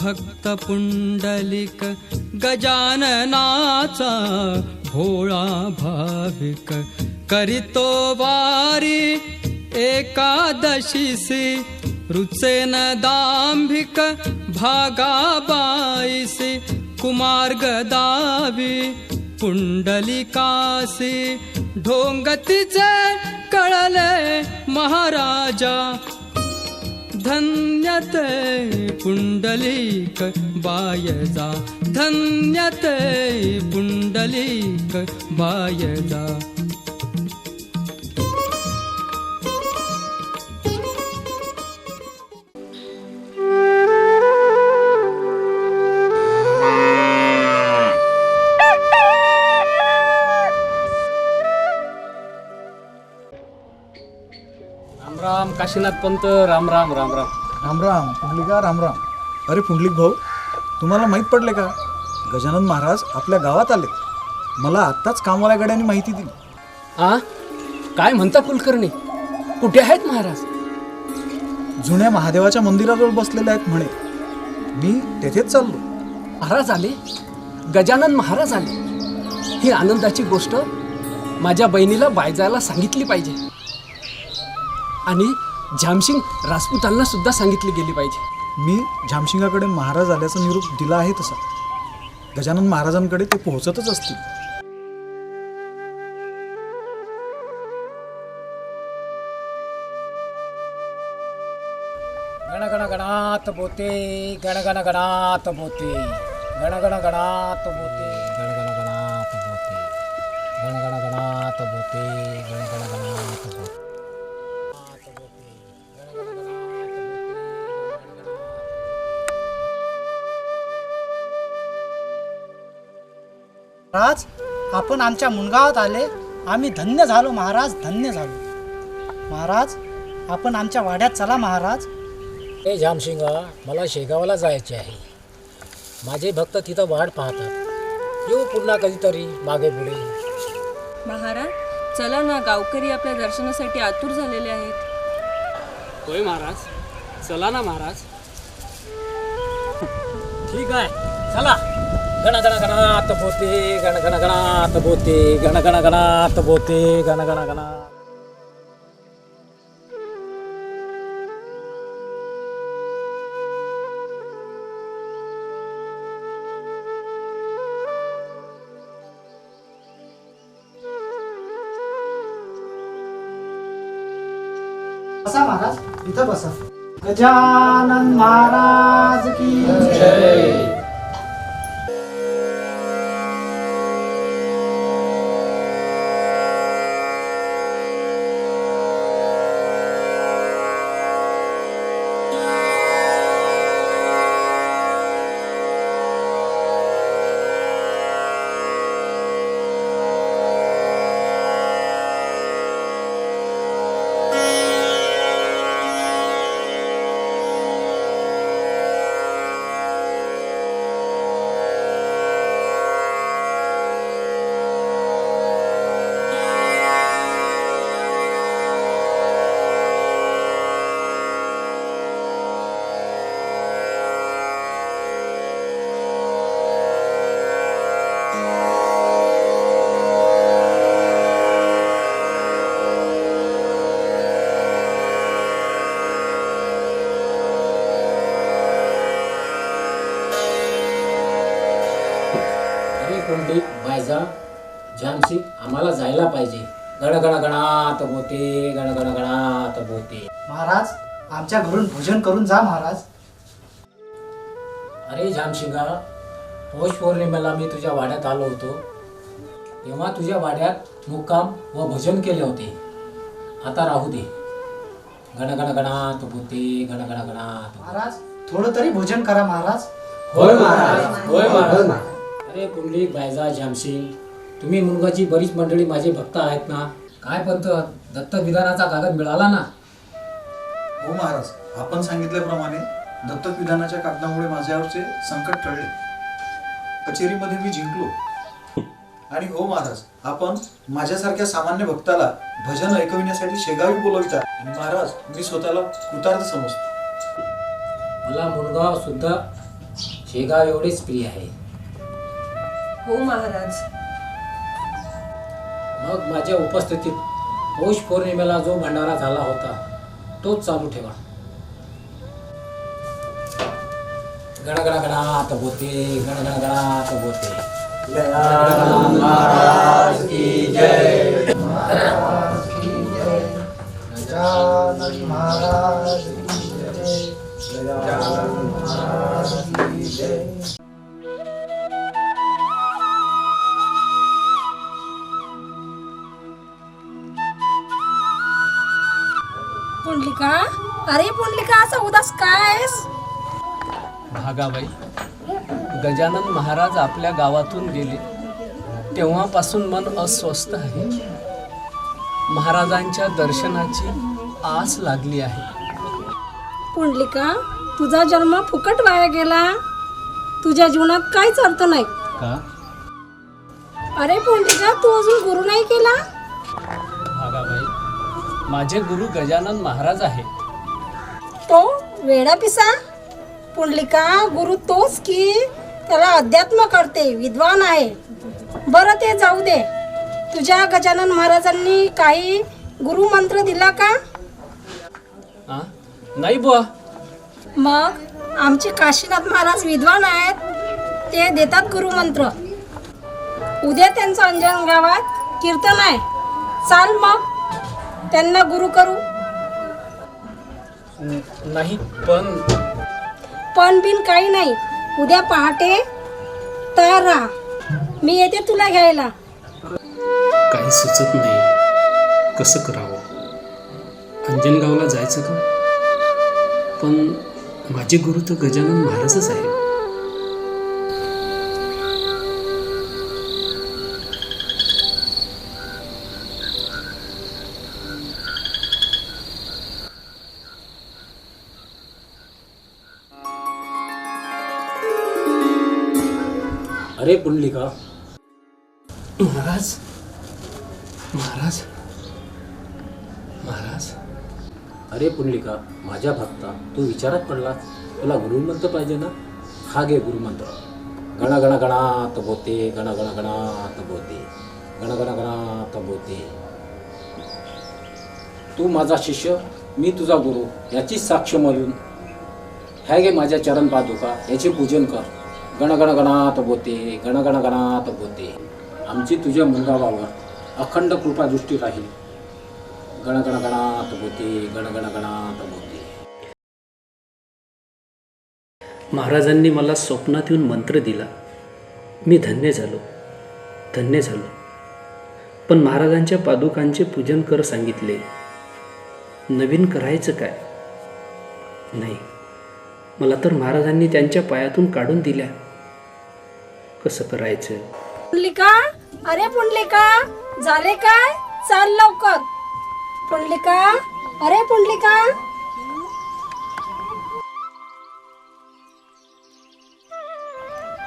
भक्त पुंडलिक गजाननाचा भोळा भाविक करितो वारी एकादशीसी रुचेन दांभिक भागाबाईसी कुमार गदावी पुंडलिकासी ढोंगतीचे कळले महाराजा धन्यते पुण्डलीक बायजा धन्यते पुण्डलीक बायजा। काशीनाथ पंत राम राम राम राम. रामराम पुंडलिका रामराम अरे पुंडलिक भाऊ तुम्हाला माहीत पडले का? गजानन महाराज आपल्या गावात आले मला आत्ताच कामवाल्या गड्यांनी माहिती दिली. आ? काय म्हणता कुलकर्णी? कुठे आहेत महाराज? जुन्या महादेवाच्या मंदिराजवळ बसलेले आहेत म्हणे. मी तेथेच चाललो. महाराज आले? गजानन महाराज आले? ही आनंदाची गोष्ट माझ्या बहिणीला बायजायला सांगितली पाहिजे. आणि झामसिंग राजपूतांना सुद्धा सांगितली गेली पाहिजे. मी झामशिंगाकडे महाराज आल्याचा निरूप दिला आहे तसा. गजानन महाराजांकडे ते पोहोचतच असतील. गण गण गणात बोते गण गण गणात बोते गण गण गणात बोते. गण गण गणात बोते गण गण गणात बोते गण गण गणात बोते. महाराज आपण आमच्या मुनगावात आले आम्ही धन्य झालो महाराज धन्य झालो. महाराज आपण आमच्या वाड्यात चला महाराज. हे जामसिंगा मला शेगावला जायचे आहे. माझे भक्त तिथं वाट पाहतात. येऊ पुन्हा कधीतरी मागे पुढे. महाराज चला ना गावकरी आपल्या दर्शनासाठी आतुर झालेले आहेत. होय महाराज चला ना महाराज. ठीक आहे. चला. गण गण गणात बोते गण गण गणात बोते गण गण गणात बोते गण गण गणात बसा महाराज इथं बसा. गजानन महाराज. पंडित बायजा जामसिंग आम्हाला जायला पाहिजे. गण गण गणात बोते गण गण गणात बोते महाराज आमच्या घरून भोजन करून जा महाराज. अरे जामशिंगा पौष पौर्णिमेला मी तुझ्या वाड्यात आलो होतो. तेव्हा तुझ्या वाड्यात मुक्काम व भजन केले होते. आता राहू दे. गण गण गणात बोते गण गण गणात महाराज थोडं तरी भोजन करा महाराज. होय महाराज होय महाराज. अरे पुंडलिक बायजा जामसिंग तुम्ही मुलगाची बरीच मंडळी माझे भक्त आहेत ना? काय पंत दत्त विधानाचा कागद मिळाला ना? हो महाराज आपण सांगितल्याप्रमाणे दत्तक विधानाच्या कागदामुळे माझ्यावरचे संकट टळले. कचेरीमध्ये मी जिंकलो. आणि हो महाराज आपण माझ्यासारख्या सामान्य भक्ताला भजन ऐकविण्यासाठी शेगावी बोलविता. आणि महाराज मी स्वतःला कृतार्थ समजतो. मला मुलगा सुद्धा शेगाव एवढेच प्रिय आहे. हो महाराज मग माझ्या उपस्थितीत पौष पौर्णिमेला जो भंडारा झाला होता तोच चालू ठेवा गणगण गणात बोते गणगण गणात बोते गजानन महाराज की जय. गजानन महाराज की जय. अरे पुंडलिका असा उदास काय आहेस? भागाबाई गजानन महाराज आपल्या गावातून गेले. तेव्हापासून मन अस्वस्थ आहे. महाराजांच्या दर्शनाची आस लागली आहे. पुंडलिका तुझा जन्म फुकट वाया गेला. तुझ्या जीवनात काहीच अर्थ नाही. का? अरे पुंडलिका तू अजून गुरु नाही केला? भागाबाई माझे गुरु गजानन महाराज आहे तो वेडा पिसा. पुंडलिका गुरु तोच की त्याला अध्यात्म करते विद्वान आहे. बरं ते जाऊ दे. तुझ्या गजानन महाराजांनी काही गुरुमंत्र दिला का? नाही बुवा. मग आमचे काशीनाथ महाराज विद्वान आहेत ते देतात गुरुमंत्र उद्या त्यांचं अंजन गावात कीर्तन आहे. चाल मग. त्यांना गुरु करू. नाही पण पण बिन काही नाही. उद्या पहाटे तयार राहा. मी येते तुला घ्यायला. काही सुचत नाही. कसं करावं? अंजनगावला जायचं का? पण माझे गुरु तर गजानन महाराजच आहे अरे पुंडलिका महाराज? महाराज? महाराज? अरे पुंडलिका माझ्या भक्ता तू विचारात पडलास तुला गुरुमंत्र पाहिजे ना? हा घे गुरुमंत्र. गण गण गणात बोते गण गण गणात बोते. गण गण गणात बोते. तू माझा शिष्य मी तुझा गुरु याची साक्ष म्हणून ह्या घे माझ्या चरण पादुका याचे पूजन कर. गणगणगणात गणात बोते गणगणगणात गणात बोते आमची तुझ्या मुलगावावर अखंड कृपा दृष्टी राहील. गणगणगणात गणात बोते गण बोते महाराजांनी मला स्वप्नात येऊन मंत्र दिला. मी धन्य झालो. धन्य झालो. पण महाराजांच्या पादुकांचे पूजन कर सांगितले. नवीन करायचं काय? नाही. मला तर महाराजांनी त्यांच्या पायातून काढून दिल्या. कसं करायचं? पुंडलिका? अरे पुंडलिका झाले काय? चाल लवकर. पुंडलिका? अरे पुंडलिका?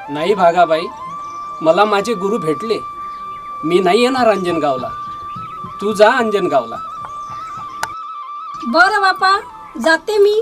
नाही भागाबाई मला माझे गुरु भेटले. मी नाही येणार अंजनगावला. तू जा अंजनगावला. बरं बापा जाते मी.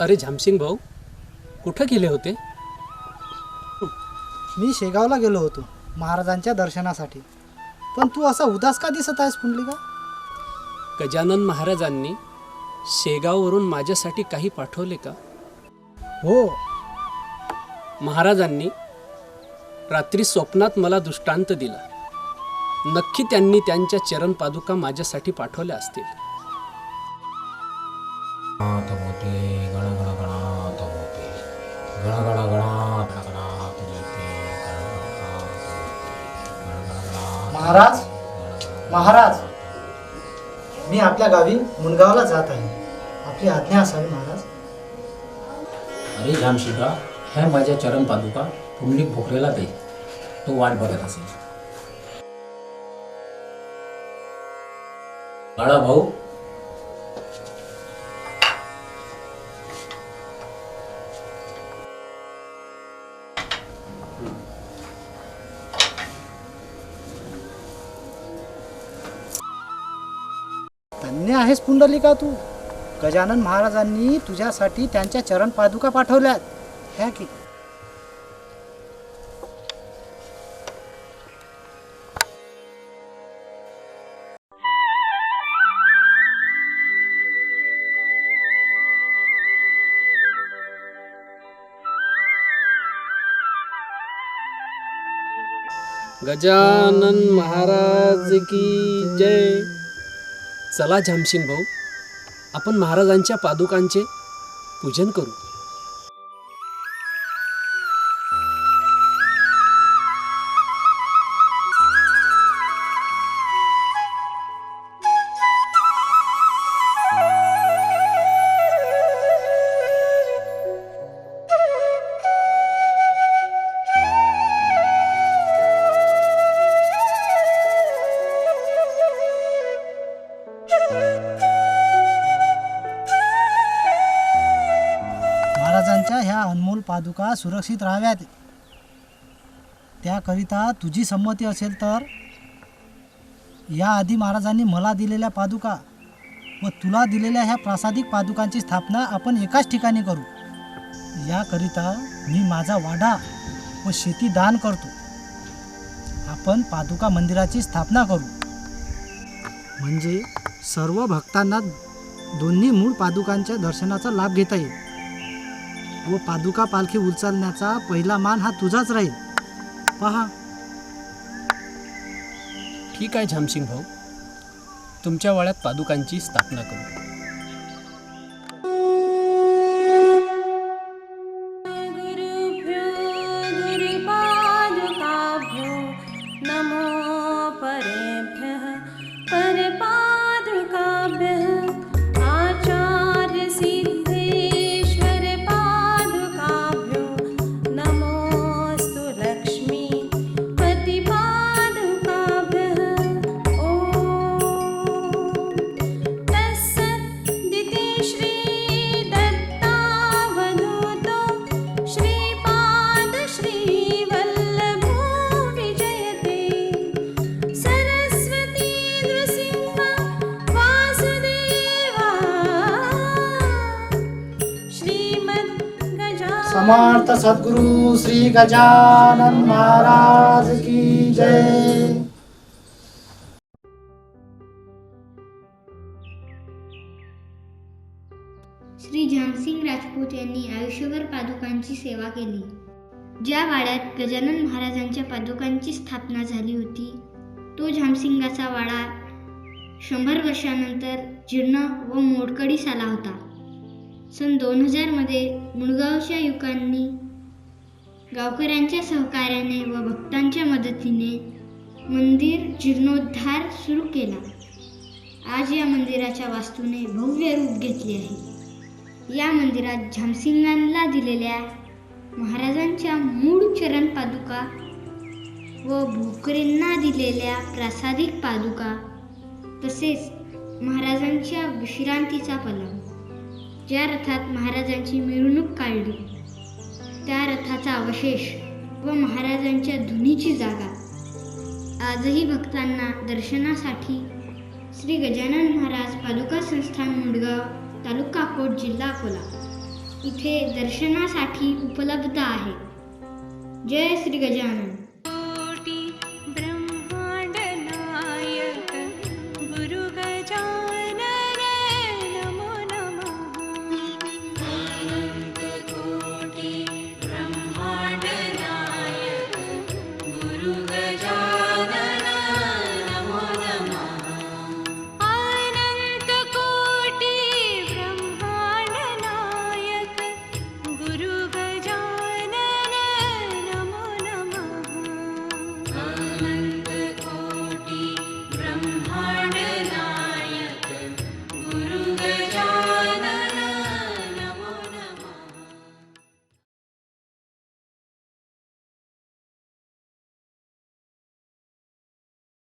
अरे झामसिंग भाऊ कुठं गेले होते? मी शेगावला गेलो होतो महाराजांच्या दर्शनासाठी. पण तू असा उदास का दिसत आहेस पुंडलिका? गजानन महाराजांनी शेगाववरून माझ्यासाठी काही पाठवले का? हो. महाराजांनी रात्री स्वप्नात मला दृष्टांत दिला. नक्की त्यांनी त्यांच्या चरण पादुका माझ्यासाठी पाठवल्या असतील. गणा गणा गणा महाराज महाराज. मी आपल्या गावी मुनगावला जात आहे. आपली आज्ञा असावी महाराज. अरे जामशिका ह्या माझ्या चरण पादुका पुंडलिक भोकरेला दे. तो वाट बघत असेल. बाळा भाऊ आहेस पुंडलिका तू? गजानन महाराजांनी तुझ्यासाठी त्यांच्या चरण पादुका पाठवल्यात. ह्या की? गजानन महाराज की जय। चला झामसिंग भाऊ आपण महाराजांच्या पादुकांचे पूजन करू. पादुका सुरक्षित राहाव्यात. त्याकरिता तुझी संमती असेल तर याआधी महाराजांनी मला दिलेल्या पादुका व तुला दिलेल्या ह्या प्रासादिक पादुकांची स्थापना आपण एकाच ठिकाणी करू. याकरिता मी माझा वाडा व शेती दान करतो. आपण पादुका मंदिराची स्थापना करू. म्हणजे सर्व भक्तांना दोन्ही मूळ पादुकांच्या दर्शनाचा लाभ घेता येईल. व पादुका पालखी उचलण्याचा पहिला मान हा तुझाच राहील. पहा. ठीक आहे झामसिंग भाऊ. तुमच्या वाड्यात पादुकांची स्थापना करू. समर्थ सद्गुरु श्री गजानन महाराज की जय। श्री झामसिंग राजपूत यांनी आयुष्यभर पादुकांची सेवा केली. ज्या वाड्यात गजानन महाराजांच्या पादुकांची स्थापना झाली होती तो झामसिंगाचा वाडा शंभर वर्षानंतर जीर्ण व मोडकळीस आला होता. सन दोन हजारमध्ये मुळगावच्या युवकांनी गावकऱ्यांच्या सहकार्याने व भक्तांच्या मदतीने मंदिर जीर्णोद्धार सुरू केला. आज या मंदिराच्या वास्तूने भव्य रूप घेतले आहे. या मंदिरात झामसिंगांना दिलेल्या महाराजांच्या मूळ चरण पादुका व भोकरेंना दिलेल्या प्रासादिक पादुका तसेच महाराजांच्या विश्रांतीचा पलंग ज्या रथात महाराजांची मिरवणूक काढली त्या रथाचा अवशेष व महाराजांच्या धुनीची जागा. आजही भक्तांना दर्शनासाठी श्री गजानन महाराज पादुका संस्थान मुडगाव तालुका कोट जिल्हा अकोला. इथे दर्शनासाठी उपलब्ध आहे. जय श्री गजानन.